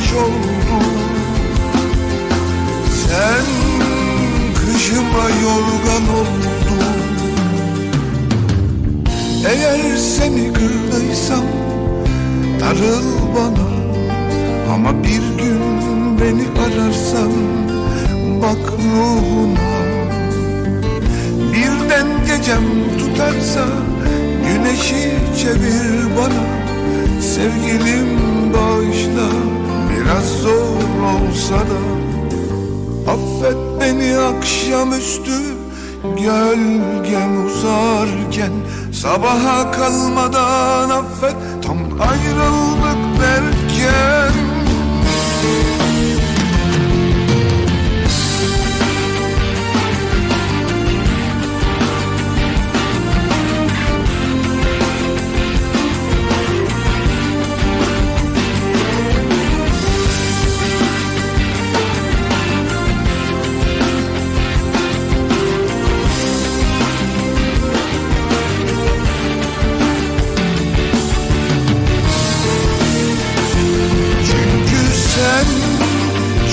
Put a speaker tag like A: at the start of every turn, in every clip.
A: yoldaş oldun Sen kışıma yorgan oldun. Eğer seni kırdıysam darıl bana. Ama bir gün beni ararsan bak ruhuna. Birden gecem tutarsa güneşi çevir bana. Sevgilim bağışla biraz zor olsa da Affet beni akşamüstü. Gölgem uzarken Sabaha kalmadan affet. Tam ayrıldık derken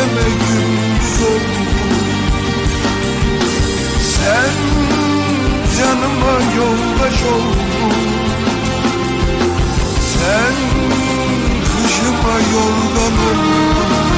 A: deme gündüz oldu Sen canıma yoldaş oldun. Sen kışıma yorgan oldun